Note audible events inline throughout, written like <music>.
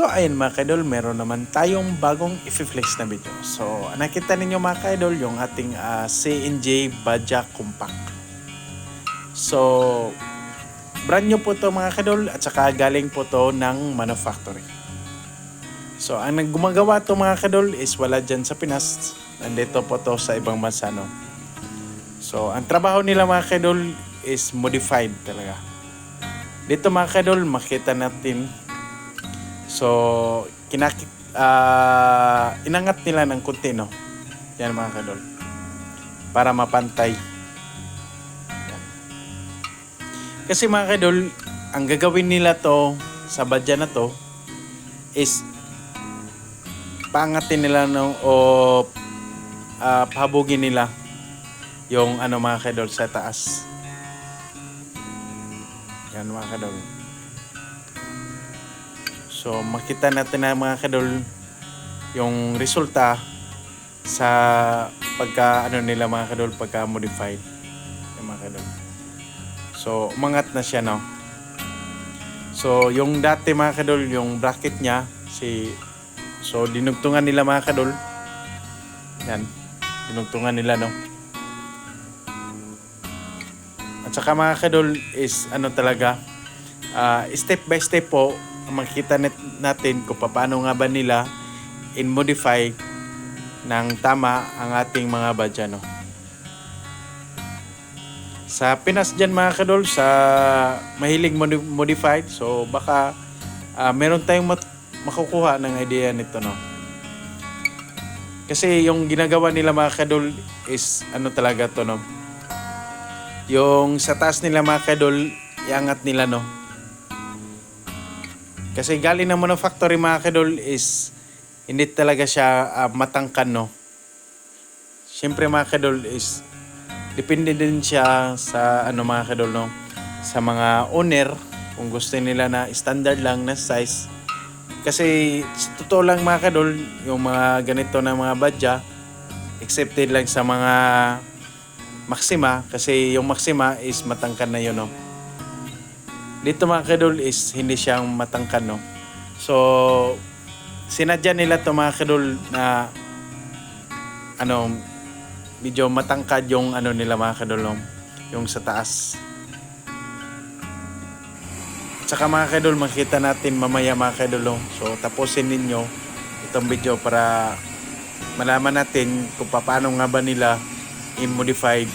So ayun mga kaidol, meron naman tayong bagong i-flex na video. So nakita ninyo mga kaidol yung ating ah, CNJ Baja Compact. So brand new po to mga kaidol at saka galing po to ng manufacturing. So ang gumagawa to mga kaidol is wala dyan sa Pinas. Nandito po to sa ibang bansa no. So ang trabaho nila mga kaidol is modified talaga. Dito mga kaidol makita natin So, kinaki ah, inangat nila ng konti, no? Yan mga kadol. Para mapantay. Kasi mga kadol, ang gagawin nila to sa badya na to is pangatin nila no, o ah, pahabugin nila yung ano mga kadol sa taas. Yan mga kadol. So makita natin na mga kadol yung resulta sa pagka ano nila mga kadol pagka modified yung mga kadol. So umangat na siya no. So yung dati mga kadol yung bracket niya si so dinugtungan nila mga kadol. Yan. Dinugtungan nila no. At saka mga kadol is ano talaga ah, step by step po makita nat- natin kung paano nga ba nila in modify ng tama ang ating mga badyano. Sa Pinas dyan mga kadol, sa mahilig modi- modified, so baka ah, meron tayong mat- makukuha ng idea nito no. Kasi yung ginagawa nila mga kadol is ano talaga to no. Yung sa taas nila mga kadol, iangat nila no. Kasi galing ng manufactory mga kadol is hindi talaga siya ah, matangkan no. Siyempre mga kadol is depende din siya sa ano mga kadol no. Sa mga owner kung gusto nila na standard lang na size. Kasi sa totoo lang mga kadol, yung mga ganito na mga badya accepted lang sa mga Maxima kasi yung Maxima is matangkan na yun no. Dito mga kadol is hindi siyang matangkan no. So sinadya nila to mga kadol na ano medyo matangkad yung ano nila mga kadol no? yung sa taas. At saka mga kadol makita natin mamaya mga kadol no? So tapusin ninyo itong video para malaman natin kung paano nga ba nila i-modified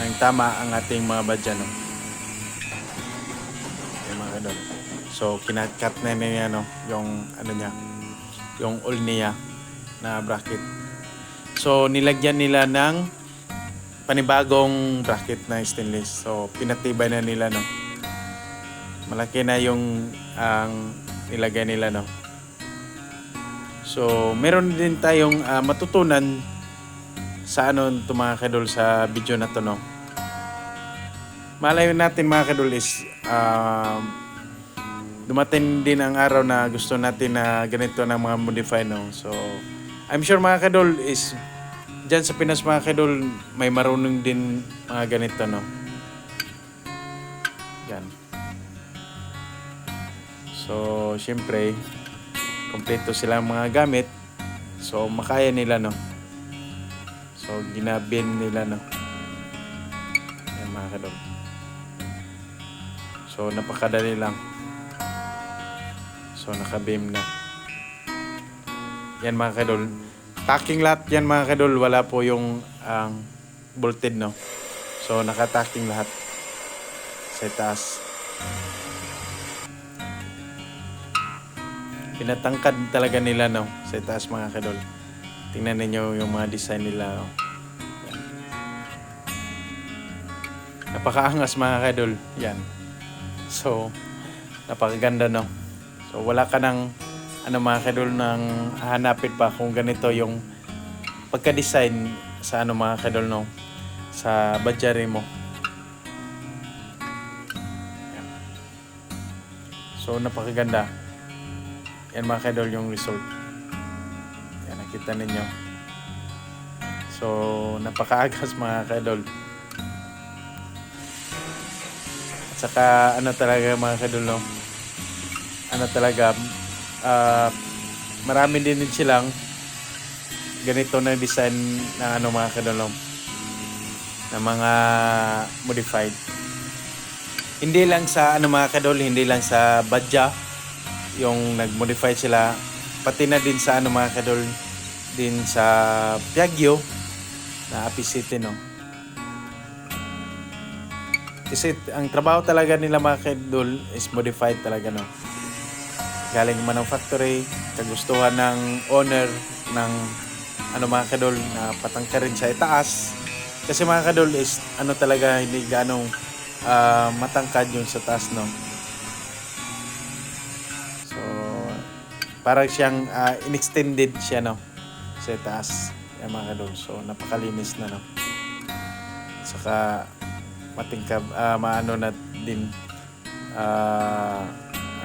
ng tama ang ating mga badyano. Yung So, kinakat na niya, no, yung, ano niya, yung all niya na bracket. So, nilagyan nila ng panibagong bracket na stainless. So, pinatibay na nila, no. Malaki na yung ang nilagay nila, no. So, meron din tayong ah, matutunan sa ano to mga kadol sa video na to, no. Malayo natin mga kadol is um, dumating din ang araw na gusto natin na ganito na mga modify no. So I'm sure mga kadol is dyan sa Pinas mga kadol may marunong din mga ganito no. Yan. So syempre kompleto silang mga gamit. So makaya nila no. So ginabin nila no. Yan mga kadol. So napakadali lang. So naka-beam na. Yan mga kadol. Tacking lahat yan mga kadol. Wala po yung ang bolted no. So naka-tacking lahat sa taas. Pinatangkad talaga nila no sa taas mga kadol. Tingnan ninyo yung mga design nila. Oh. Yan. Napakaangas mga kadol. Yan. So, napakaganda no. So, wala ka ng ano mga kadol ng hanapin pa kung ganito yung pagka-design sa ano mga kadol no sa badyari mo. So, napakaganda. Yan mga kadol yung result. Yan, nakita ninyo. So, napakaagas mga kadol. At saka, ano talaga mga kadol, no? Ano talaga, ah, marami din din silang ganito na design na ano mga kadolom na mga modified. Hindi lang sa ano mga kadol, hindi lang sa Badja yung nag-modify sila pati na din sa ano mga kadol din sa Piaggio na Api City no. Kasi ang trabaho talaga nila mga kadol is modified talaga no. Galing man ng factory, kagustuhan ng owner ng ano mga kadol na patangka rin sa itaas. Kasi mga kadol is ano talaga hindi ganong ah, matangkad yung sa taas no. So parang siyang ah, inextended siya no sa taas yung mga kadol. So napakalinis na no. Saka matingkab ah, maano na din ah,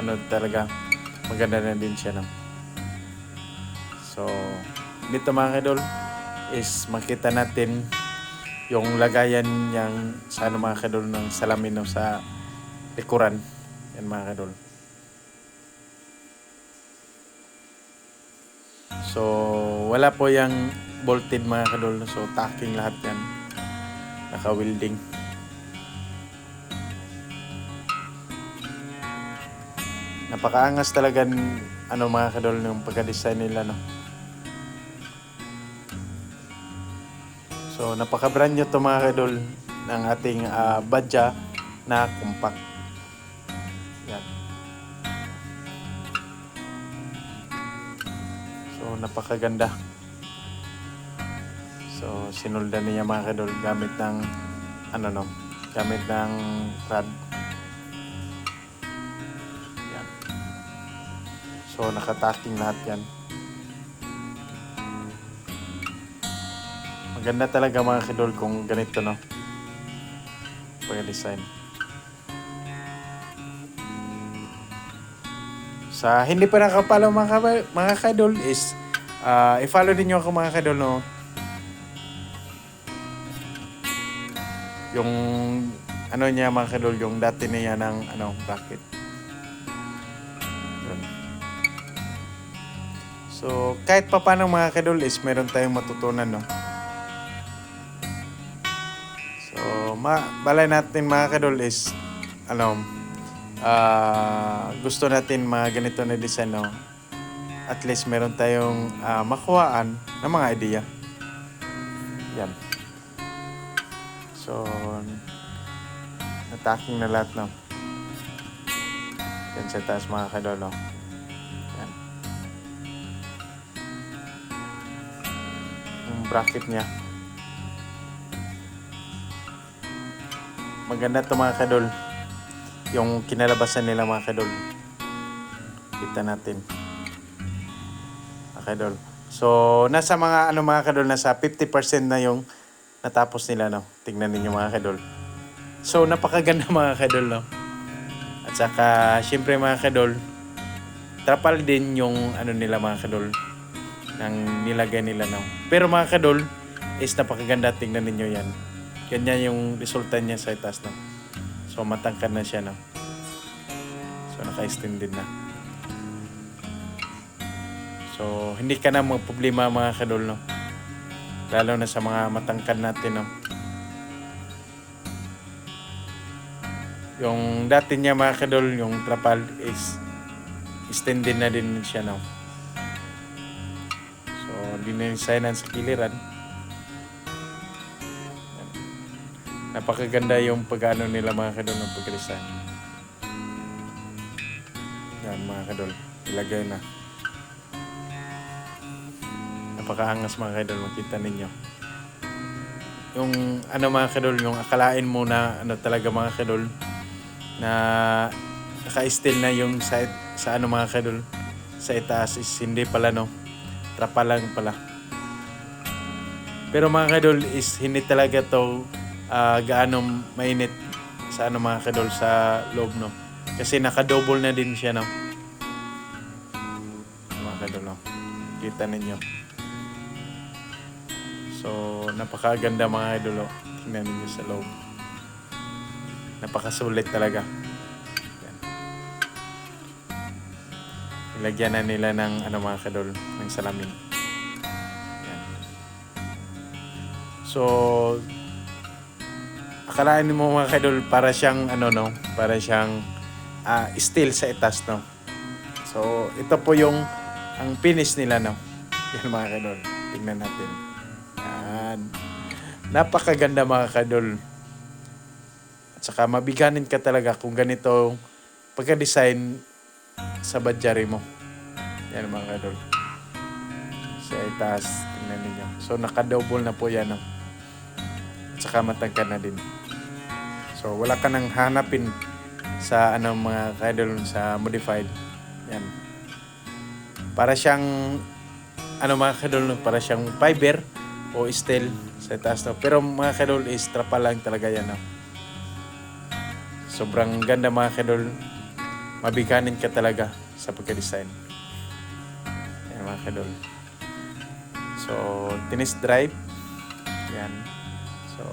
ano talaga maganda na din siya no. So dito mga kadol is makita natin yung lagayan niyang sa ano mga kadol ng salamin sa likuran. Yan mga kadol. So, wala po yung bolted mga kadol. So, tacking lahat yan. Naka-welding. Napakaangas talaga ano mga kadol yung pagka-design nila no. So, napaka-brand new to mga kadol ng ating ah, Badja na compact. Yan. So, napakaganda. So, sinuldan niya mga kadol gamit ng ano no, gamit ng rad. So, nakataking lahat yan. Maganda talaga mga kidol kung ganito, no? Pag-design. Sa hindi pa nakapalo mga, ka- mga kadol is ah, i-follow din nyo ako mga kadol, no? Yung ano niya mga kadol, yung dati niya ng ano, bracket. So, kahit pa paano mga kadol is meron tayong matutunan, no? So, ma balay natin mga kadol is ano ah, gusto natin mga ganito na design no? At least meron tayong ah, makuhaan ng mga idea. Yan. So, attacking na lahat no. Yan sa taas mga kadol no. Bracket niya. Maganda to mga kadol. Yung kinalabasan nila mga kadol. Kita natin. Mga kadol. So, nasa mga ano mga kadol, nasa 50% na yung natapos nila, no? Tingnan ninyo mga kadol. So, napakaganda <laughs> mga kadol, no? At saka, syempre mga kadol, trapal din yung ano nila mga kadol ng nilagay nila, no? Pero mga kadol, is napakaganda. Tingnan ninyo yan. Ganyan yung resulta niya sa itaas, no? So, matangkad na siya, no? So, naka-extend din na. So, hindi ka na magproblema mga kadol, no? Lalo na sa mga matangkad natin, no? Yung dati niya mga kadol, yung trapal is extended na din siya, no? So, dinisignan sa kiliran. Napakaganda yung pag-ano nila mga kadol ng pag-resign. Yan mga kadol, ilagay na. Napakaangas mga kadol, makita ninyo. Yung ano mga kadol, yung akalain mo na ano talaga mga kadol, na naka-still na yung sa, sa ano mga kadol, sa itaas is hindi pala no, trapa lang pala. Pero mga kadol is hindi talaga to ah, gaano mainit sa ano mga kadol sa loob no. Kasi naka-double na din siya no. Mga kadol no. Kita ninyo. So, napakaganda mga idol. oh. Tingnan ninyo sa loob. Napakasulit talaga. Yan. Ilagyan na nila ng ano mga kadol, ng salamin. So, akalaan mo mga kadol, para siyang ano no, para siyang ah, steel sa itas no. So, ito po yung ang finish nila no. <laughs> Yan mga kadol. Tingnan natin. Yan. Napakaganda mga kadol. At saka mabiganin ka talaga kung ganito pagka-design sa badyari mo. Yan mga kadol. Sa itaas, tingnan ninyo. So naka-double na po yan. No? At saka matangkad na din. So wala ka nang hanapin sa ano mga kadol sa modified. Yan. Para siyang ano mga kadol, no? para siyang fiber o steel sa itaas. No? Pero mga kadol is trapa lang talaga yan. No? Sobrang ganda mga kadol. Mabiganin ka talaga sa pagka-design. Yan mga kadol. So, tinis drive. Yan. So,